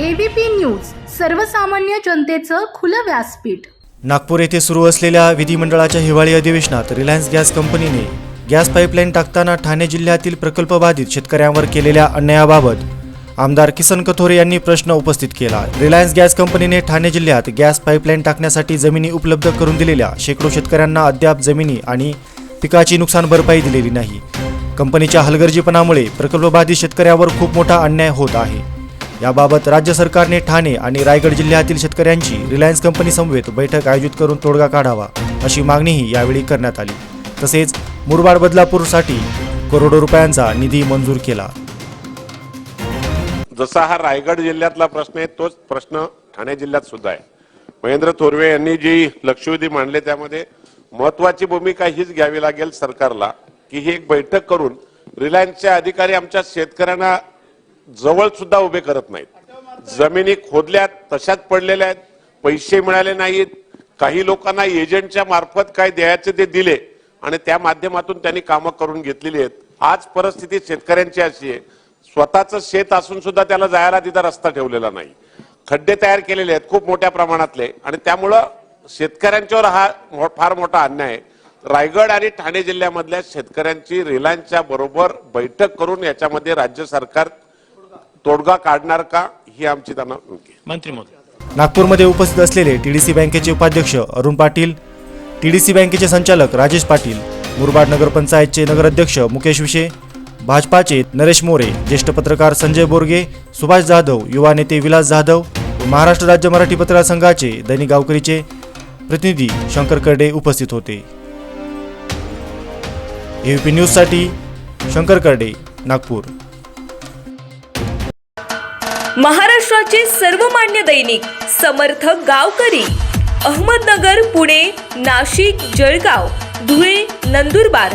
ABP news सर्वसामान्य जनतेचं खुलं व्यासपीठ. नागपूर येथे सुरू असलेल्या विधिमंडळाच्या हिवाळी अधिवेशनात रिलायन्स गॅस कंपनीने गॅस पाईपलाईन टाकताना ठाणे जिल्ह्यातील प्रकल्पबाधित शेतकऱ्यांवर केलेल्या अन्यायाबाबत आमदार किसन कथोरे यांनी प्रश्न उपस्थित केला. रिलायन्स गॅस कंपनीने ठाणे जिल्ह्यात गॅस पाईपलाईन टाकण्यासाठी जमिनी उपलब्ध करून दिलेल्या शेकडो शेतकऱ्यांना अद्याप जमिनी आणि पिकाची नुकसान भरपाई दिलेली नाही. कंपनीच्या हलगर्जीपणामुळे प्रकल्पबाधित शेतकऱ्यावर खूप मोठा अन्याय होत आहे. याबाबत राज्य सरकारने ठाणे आणि रायगड जिल्ह्यातील शेतकऱ्यांची रिलायन्स कंपनी समवेत बैठक आयोजित करून तोडगा काढावा अशी मागणीही यावेळी करण्यात आली. तसेच मुरबाड बदलापूरसाठी करोडो रुपयांचा निधी मंजूर केला. जसा हा रायगड जिल्ह्यातला प्रश्न आहे तोच प्रश्न ठाणे जिल्ह्यात सुद्धा आहे. महेंद्र थोरवे यांनी जी लक्षवेधी मांडले त्यामध्ये महत्वाची भूमिका हीच घ्यावी लागेल सरकारला की ही एक बैठक करून रिलायन्सचे अधिकारी आमच्या शेतकऱ्यांना जवळ सुद्धा उभे करत नाहीत. जमिनी खोदल्यात तशाच पडलेल्या आहेत पैसे मिळाले नाहीत काही लोकांना एजंटच्या मार्फत काय द्यायचे ते दिले आणि त्या माध्यमातून त्यांनी कामं करून घेतलेली आहेत. आज परिस्थिती शेतकऱ्यांची अशी आहे स्वतःचं शेत असून सुद्धा त्याला जायला तिथं रस्ता ठेवलेला नाही. खड्डे तयार केलेले आहेत खूप मोठ्या प्रमाणातले आणि त्यामुळं शेतकऱ्यांच्यावर हा मो- फार मोठा अन्याय आहे. रायगड आणि ठाणे जिल्ह्यामधल्या शेतकऱ्यांची रिलायन्सच्या बरोबर बैठक करून याच्यामध्ये राज्य सरकार तोडगा काढणार का ही आमची त्यांना. मंत्री महोदय. नागपूरमध्ये उपस्थित असलेले टीडीसी बँकेचे उपाध्यक्ष अरुण पाटील टीडीसी बँकेचे संचालक राजेश पाटील मुरबाड नगरपंचायतचे नगराध्यक्ष मुकेश विशे भाजपाचे नरेश मोरे ज्येष्ठ पत्रकार संजय बोरगे सुभाष जाधव युवा नेते विलास जाधव महाराष्ट्र राज्य मराठी पत्रकार संघाचे दैनिक गावकरीचे प्रतिनिधी शंकर करडे उपस्थित होते. एव्हीपी न्यूजसाठी शंकर करडे नागपूर. महाराष्ट्राचे सर्वमान्य दैनिक समर्थ गावकरी अहमदनगर पुणे नाशिक जळगाव धुळे नंदुरबार